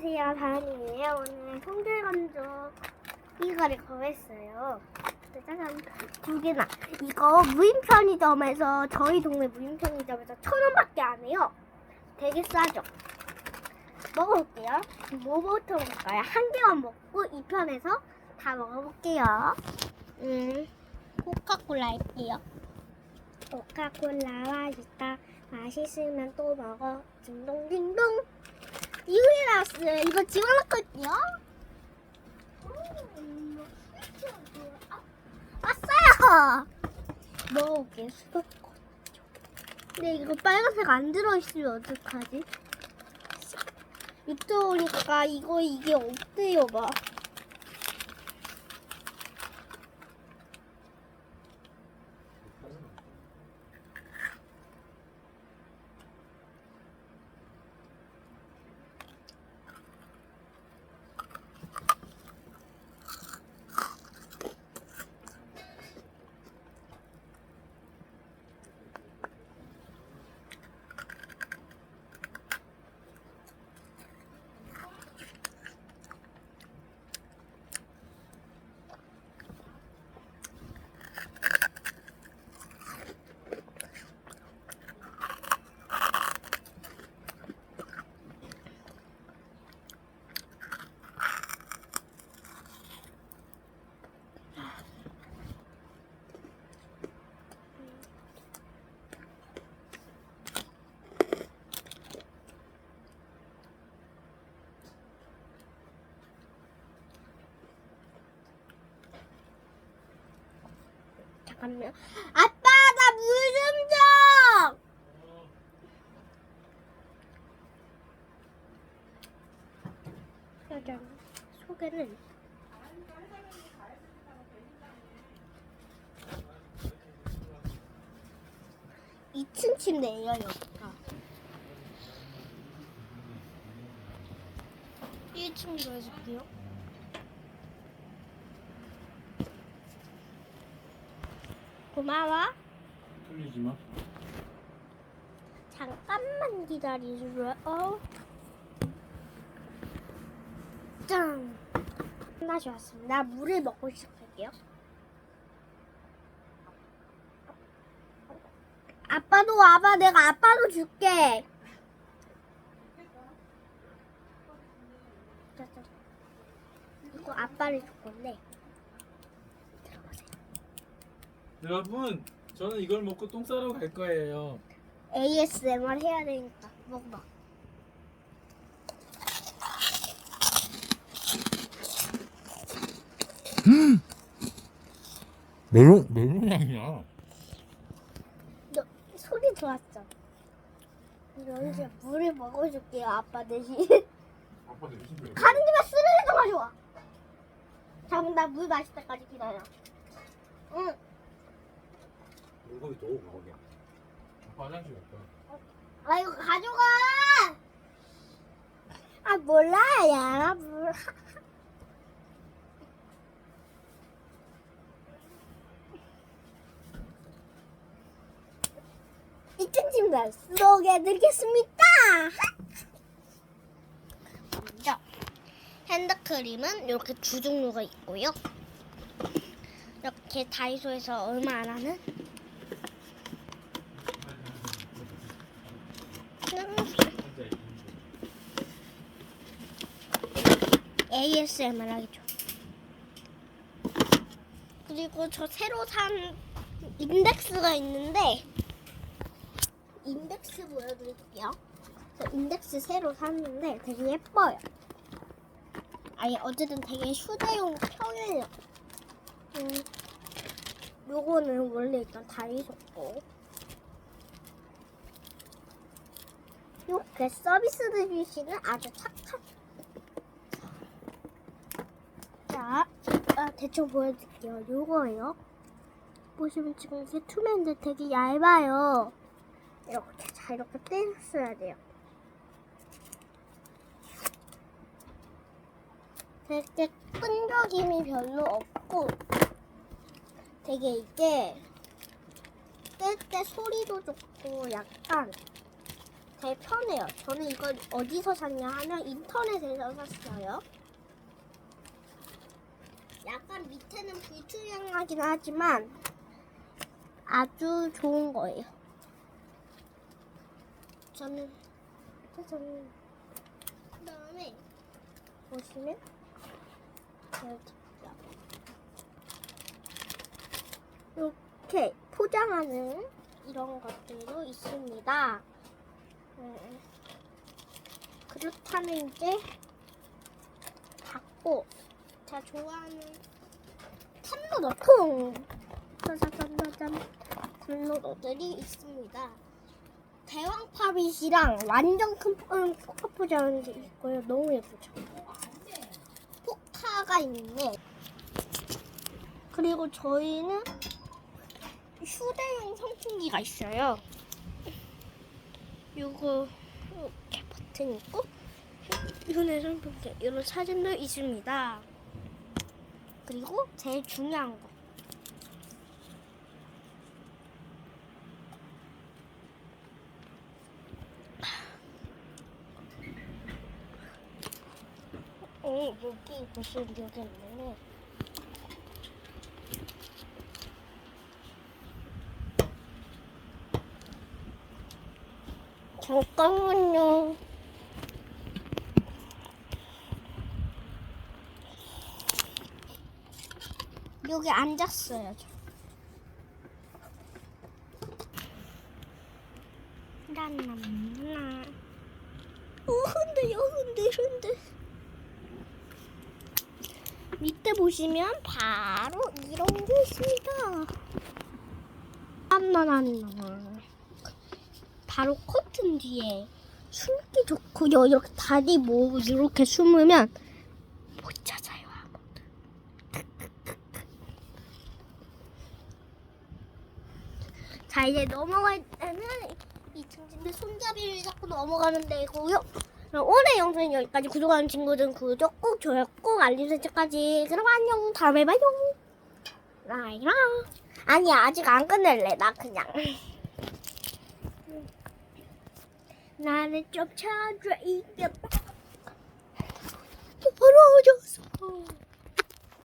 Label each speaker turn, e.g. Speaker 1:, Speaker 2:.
Speaker 1: 안녕하세요, 다은이에요. 오늘 송들건조 이거를 구했어요. 짜잔, 두 개나. 이거 무인 편의점에서, 저희 동네 무인 편의점에서 천 원밖에 안 해요. 되게 싸죠? 먹어볼게요. 뭐부터 먹을까요? 한 개만 먹고 이 편에서 다 먹어볼게요. 음, 코카콜라 할게요. 코카콜라 맛있다. 맛있으면 또 먹어. 딩동딩 나왔어요. 이거 집어넣을게요. 음, 아, 왔어요. 먹어볼게요. 수도권. 근데 이거 빨간색 안 들어있으면 어떡하지? 밑에 오니까 이거 이게 없대요, 막. 잠깐만. 아빠, 나 물 좀 줘! 짜잔. 속에는 이층 침대예요, 여기가. 1층도 해줄게요. 고마워.
Speaker 2: 틀리지 마.
Speaker 1: 잠깐만 기다려줘. 어. 짠. 맛이 왔습니다. 물을 먹고 시작할게요. 아빠도 와봐. 내가 아빠도 줄게. 이거 아빠를 줄 건데. 들어보세요.
Speaker 2: 여러분, 저는 이걸 먹고 똥 싸러 갈 거예요.
Speaker 1: ASMR 해야 되니까 먹어봐.
Speaker 2: 메론 메론 향이야.
Speaker 1: 너 소리 좋았죠? 그럼 이제 물을 먹어줄게요 아빠 대신
Speaker 2: 아빠 대신 왜?
Speaker 1: 가는 김에 쓰레기 좀 가져와 자 그럼 나물 마실 때까지 기다려 응
Speaker 2: 거기 넣어 거기. 아빠 화장실 갔다.
Speaker 1: 아 이거 가져가 아 몰라 야물 이층 침대 소개해드리겠습니다 먼저 핸드크림은 이렇게 두 종류가 있고요 이렇게 다이소에서 얼마 안 하는 ASMR 하겠죠. 그리고 저 새로 산 인덱스가 있는데 인덱스 보여드릴게요. 저 인덱스 새로 샀는데 되게 예뻐요. 아니 어쨌든 되게 휴대용 평이에요. 음, 요거는 원래 일단 다이소 거. 이렇게 서비스 주시는 아주 착한 자, 아, 대충 보여드릴게요. 요거예요. 보시면 지금 이게 투명인데 되게 얇아요. 이렇게, 자, 이렇게 떼었어야 돼요. 되게 끈적임이 별로 없고, 되게 이게 뗄 때 소리도 좋고, 약간 되게 편해요. 저는 이걸 어디서 샀냐 하면 인터넷에서 샀어요. 약간 밑에는 불투명하긴 하지만 아주 좋은 거예요. 저는 저는 그다음에 보시면 이렇게 포장하는 이런 것들도 있습니다. 음, 그렇다면 이제 닫고 제가 좋아하는 탐로더 통 짜자잔짜잔 탐로더들이 있습니다. 대왕 파빗이랑 완전 큰 포- 포카 포장이 있고요. 너무 예쁘죠? 포카가 있네. 그리고 저희는 휴대용 선풍기가 있어요. 요거 이렇게 버튼 있고 휴대 선풍기 이런 사진도 있습니다. 그리고 제일 중요한 거. 어, 여기 무슨 여기 있네. 잠깐만요. 여기 앉았어요. 저. 라라라라. 어, 흔들려, 흔들, 흔들. 밑에 보시면 바로 이런 게 있습니다. 안나나나. 바로 커튼 뒤에 숨기 좋고요. 이렇게 다리 모으고 이렇게 숨으면 못 찾아요. 아무도. 자 이제 넘어갈 때는 이 등진대 손잡이를 잡고 넘어가는 데고요. 그럼 오늘 영상은 여기까지. 구독하는 친구들은 구독 꼭 좋아요 꼭 알림 설정까지. 그럼 안녕. 다음에 봐요. 라이라. 아니야 아직 안 끝낼래. 나 그냥. 나를 쫓아줘 이게 바로 오졌어